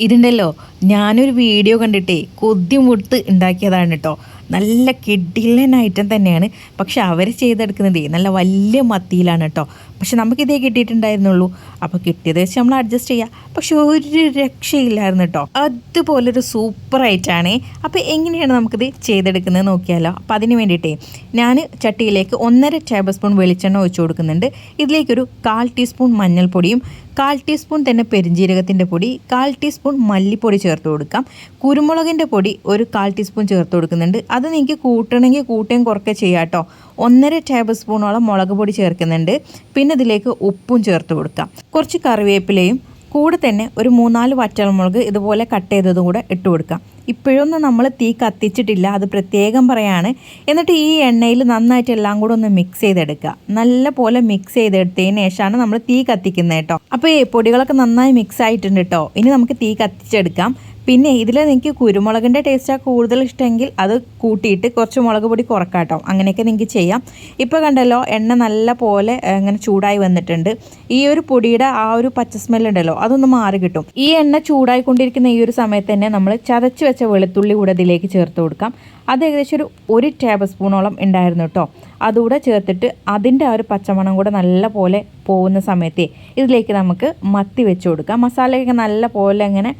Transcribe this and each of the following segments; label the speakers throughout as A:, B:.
A: ഇതുണ്ടല്ലോ. ഞാനൊരു വീഡിയോ കണ്ടിട്ടേ കൊതി മുട്ട് ഉണ്ടാക്കിയതാണ് കേട്ടോ നല്ല കിഡിലൻ ഐറ്റം തന്നെയാണ്. പക്ഷെ അവർ ചെയ്തെടുക്കുന്നതേ നല്ല വലിയ മത്തിയിലാണ് കേട്ടോ പക്ഷെ നമുക്കിതേ കിട്ടിയിട്ടുണ്ടായിരുന്നുള്ളൂ. അപ്പോൾ കിട്ടിയത് വെച്ച് നമ്മൾ അഡ്ജസ്റ്റ് ചെയ്യുക പക്ഷെ ഒരു രക്ഷയില്ലായിരുന്നു കേട്ടോ അതുപോലൊരു സൂപ്പർ ഐറ്റാണ് അപ്പോൾ എങ്ങനെയാണ് നമുക്കിത് ചെയ്തെടുക്കുന്നത് നോക്കിയാലോ. അപ്പോൾ അതിന് വേണ്ടിയിട്ടേ ഞാൻ ചട്ടിയിലേക്ക് ഒന്നര ടേബിൾ സ്പൂൺ വെളിച്ചെണ്ണ ഒഴിച്ചു കൊടുക്കുന്നുണ്ട്. ഇതിലേക്കൊരു കാൽ ടീസ്പൂൺ മഞ്ഞൾപ്പൊടിയും കാൽ ടീസ്പൂൺ തന്നെ പെരിഞ്ജീരകത്തിന്റെ പൊടി കാൽ ടീസ്പൂൺ മല്ലിപ്പൊടി ചേർത്ത് കൊടുക്കാം. കുരുമുളകിന്റെ പൊടി ഒരു കാൽ ടീസ്പൂൺ ചേർത്ത് കൊടുക്കുന്നുണ്ട്. അത് നിങ്ങൾക്ക് കൂട്ടണമെങ്കിൽ കൂട്ടുകയും കുറയ്ക്കുക ചെയ്യാം കേട്ടോ ഒന്നര ടേബിൾ സ്പൂണോളം മുളക് പൊടി ചേർക്കുന്നുണ്ട്. പിന്നെ ഇതിലേക്ക് ഉപ്പും ചേർത്ത് കൊടുക്കാം. കുറച്ച് കറിവേപ്പിലയും കൂടെ തന്നെ ഒരു മൂന്നാൽ വറ്റൽമുളക് ഇതുപോലെ കട്ട് ചെയ്തതും കൂടെ ഇട്ട് കൊടുക്കാം. ഇപ്പോഴൊന്നും നമ്മൾ തീ കത്തിച്ചിട്ടില്ല അത് പ്രത്യേകം പറയാണ്. എന്നിട്ട് ഈ എണ്ണയിൽ നന്നായിട്ട് എല്ലാം കൂടെ ഒന്ന് മിക്സ് ചെയ്തെടുക്കുക. നല്ല പോലെ മിക്സ് ചെയ്തെടുത്തതിന് ശേഷമാണ് നമ്മൾ തീ കത്തിക്കുന്നത് കേട്ടോ. അപ്പോൾ ഈ പൊടികളൊക്കെ നന്നായി മിക്സ് ആയിട്ടുണ്ട് കേട്ടോ. ഇനി നമുക്ക് തീ കത്തിച്ചെടുക്കാം. പിന്നെ ഇതിൽ നിങ്ങൾക്ക് കുരുമുളകിന്റെ ടേസ്റ്റാണ് കൂടുതൽ ഇഷ്ടമെങ്കിൽ അത് കൂട്ടിയിട്ട് കുറച്ച് മുളക് പൊടി കുറക്കാട്ടോ. അങ്ങനെയൊക്കെ നിങ്ങൾക്ക് ചെയ്യാം. ഇപ്പോൾ കണ്ടല്ലോ എണ്ണ നല്ല പോലെ ഇങ്ങനെ ചൂടായി വന്നിട്ടുണ്ട്. ഈ ഒരു പൊടിയുടെ ആ ഒരു പച്ച സ്മെല്ലുണ്ടല്ലോ അതൊന്ന് മാറി കിട്ടും. ഈ എണ്ണ ചൂടായിക്കൊണ്ടിരിക്കുന്ന ഈ ഒരു സമയത്ത് തന്നെ നമ്മൾ ചതച്ച് വെച്ച വെളുത്തുള്ളി കൂടെ ഇതിലേക്ക് ചേർത്ത് കൊടുക്കാം. അത് ഏകദേശം ഒരു ഒരു ടേബിൾ സ്പൂണോളം ഉണ്ടായിരുന്നു കേട്ടോ അതുകൂടെ ചേർത്തിട്ട് അതിന്റെ ആ ഒരു പച്ചമണം കൂടെ നല്ല പോലെ പോകുന്ന സമയത്ത് ഇതിലേക്ക് നമുക്ക് മത്തി വെച്ച് കൊടുക്കാം. മസാലയൊക്കെ നല്ല പോലെ ഇങ്ങനെ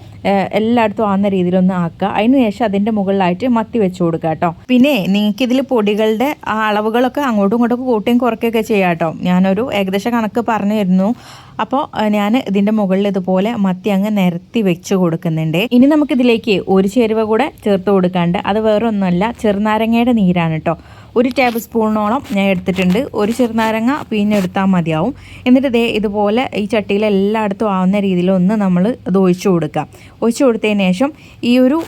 A: എല്ലായിടത്തും ആകുന്ന രീതിയിലൊന്ന് ആക്കുക. അതിന് ശേഷം അതിന്റെ മുകളിലായിട്ട് മത്തി വെച്ച് കൊടുക്കുക കേട്ടോ പിന്നെ നിങ്ങൾക്ക് ഇതിൽ പൊടികളുടെ അളവുകളൊക്കെ അങ്ങോട്ടും ഇങ്ങോട്ടും കൂട്ടിയും കുറയ്ക്കുകയൊക്കെ ചെയ്യാം കേട്ടോ ഞാനൊരു ഏകദേശം കണക്ക് പറഞ്ഞു തരുന്നു അപ്പോൾ ഞാൻ ഇതിന്റെ മുകളിൽ ഇതുപോലെ മത്തി അങ്ങ് നിരത്തി വെച്ച് കൊടുക്കുന്നുണ്ട്. ഇനി നമുക്കിതിലേക്ക് ഒരു ചേരുവ കൂടെ ചേർത്ത് കൊടുക്കാണ്ട് അത് വേറെ ഒന്നുമല്ല ചെറുനാരങ്ങയുടെ നീരാണ് കേട്ടോ ഒരു ടേബിൾ സ്പൂണോളം ഞാൻ എടുത്തിട്ടുണ്ട്. ഒരു ചെറുനാരങ്ങ പിഴിഞ്ഞെടുത്താൽ മതിയാവും. എന്നിട്ട് ഇതേ ഇതുപോലെ ഈ ചട്ടിയിൽ എല്ലായിടത്തും ആവുന്ന രീതിയിൽ ഒന്ന് നമ്മൾ ഇത് ഒഴിച്ചു കൊടുക്കുക ഒഴിച്ചു കൊടുത്തതിന് ശേഷം ഈ ഒരു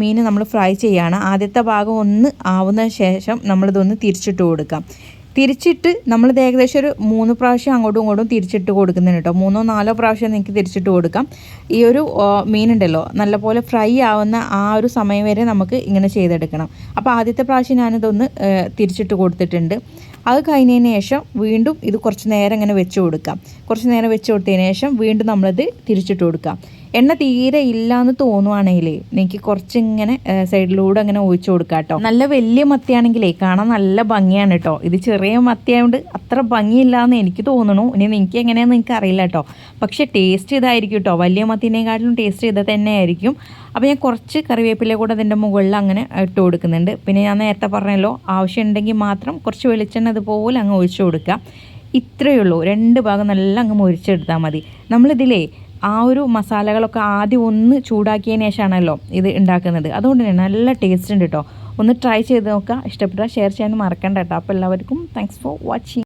A: മീൻ നമ്മൾ ഫ്രൈ ചെയ്യുകയാണ് ആദ്യത്തെ ഭാഗം ഒന്ന് ആവുന്ന ശേഷം നമ്മളിതൊന്ന് തിരിച്ചിട്ട് കൊടുക്കാം. തിരിച്ചിട്ട് നമ്മൾ നമ്മളിത് ഏകദേശം ഒരു മൂന്ന് പ്രാവശ്യം അങ്ങോട്ടും ഇങ്ങോട്ടും തിരിച്ചിട്ട് കൊടുക്കുന്നുണ്ട് കേട്ടോ. മൂന്നോ നാലോ പ്രാവശ്യം നിങ്ങൾക്ക് തിരിച്ചിട്ട് കൊടുക്കാം. ഈ ഒരു മീനുണ്ടല്ലോ നല്ലപോലെ ഫ്രൈ ആവുന്ന ആ ഒരു സമയം വരെ നമുക്ക് ഇങ്ങനെ ചെയ്തെടുക്കണം. അപ്പോൾ ആദ്യത്തെ പ്രാവശ്യം ഞാനിതൊന്ന് തിരിച്ചിട്ട് കൊടുത്തിട്ടുണ്ട്. അത് കഴിഞ്ഞതിന് ശേഷം വീണ്ടും ഇത് കുറച്ച് നേരം ഇങ്ങനെ വെച്ച് കൊടുക്കാം. കുറച്ച് നേരം വെച്ച് കൊടുത്തതിന് ശേഷം വീണ്ടും നമ്മളിത് തിരിച്ചിട്ട് കൊടുക്കാം. എണ്ണ തീരെ ഇല്ലാന്ന് തോന്നുവാണെങ്കിൽ എനിക്ക് കുറച്ചിങ്ങനെ സൈഡിലൂടെ അങ്ങനെ ഒഴിച്ചു കൊടുക്കാം കേട്ടോ നല്ല വലിയ മത്തിയാണെങ്കിലേ കാണാൻ നല്ല ഭംഗിയാണ് കേട്ടോ ഇത് ചെറിയ മത്തിയായതുകൊണ്ട് അത്ര ഭംഗിയില്ലാന്ന് എനിക്ക് തോന്നുന്നു ഇനി നിനക്ക് എങ്ങനെയാണെന്ന് എനിക്ക് അറിയില്ല കേട്ടോ പക്ഷേ ടേസ്റ്റ് ഇതായിരിക്കും കേട്ടോ വലിയ മത്തിനേക്കാട്ടിലും ടേസ്റ്റ് ചെയ്ത് തന്നെ ആയിരിക്കും അപ്പോൾ ഞാൻ കുറച്ച് കറിവേപ്പില കൂടെ അതിന്റെ മുകളിൽ അങ്ങനെ ഇട്ട് കൊടുക്കുന്നുണ്ട്. പിന്നെ ഞാൻ നേരത്തെ പറഞ്ഞല്ലോ ആവശ്യമുണ്ടെങ്കിൽ മാത്രം കുറച്ച് വെളിച്ചെണ്ണ അതുപോലെ അങ്ങ് ഒഴിച്ചു കൊടുക്കുക. ഇത്രയേ ഉള്ളൂ. രണ്ട് ഭാഗം നല്ല അങ്ങ് മുരിച്ചെടുത്താൽ മതി. നമ്മളിതിലേ ആ ഒരു മസാലകളൊക്കെ ആദ്യം ഒന്ന് ചൂടാക്കിയതിന് ശേഷമാണല്ലോ ഇത് ഉണ്ടാക്കുന്നത്. അതുകൊണ്ട് തന്നെ നല്ല ടേസ്റ്റ് ഉണ്ട് കേട്ടോ ഒന്ന് ട്രൈ ചെയ്ത് നോക്കുക. ഇഷ്ടപ്പെട്ടാൽ ഷെയർ ചെയ്യാൻ മറക്കണ്ട കേട്ടോ അപ്പോൾ എല്ലാവർക്കും താങ്ക്സ് ഫോർ വാച്ചിങ്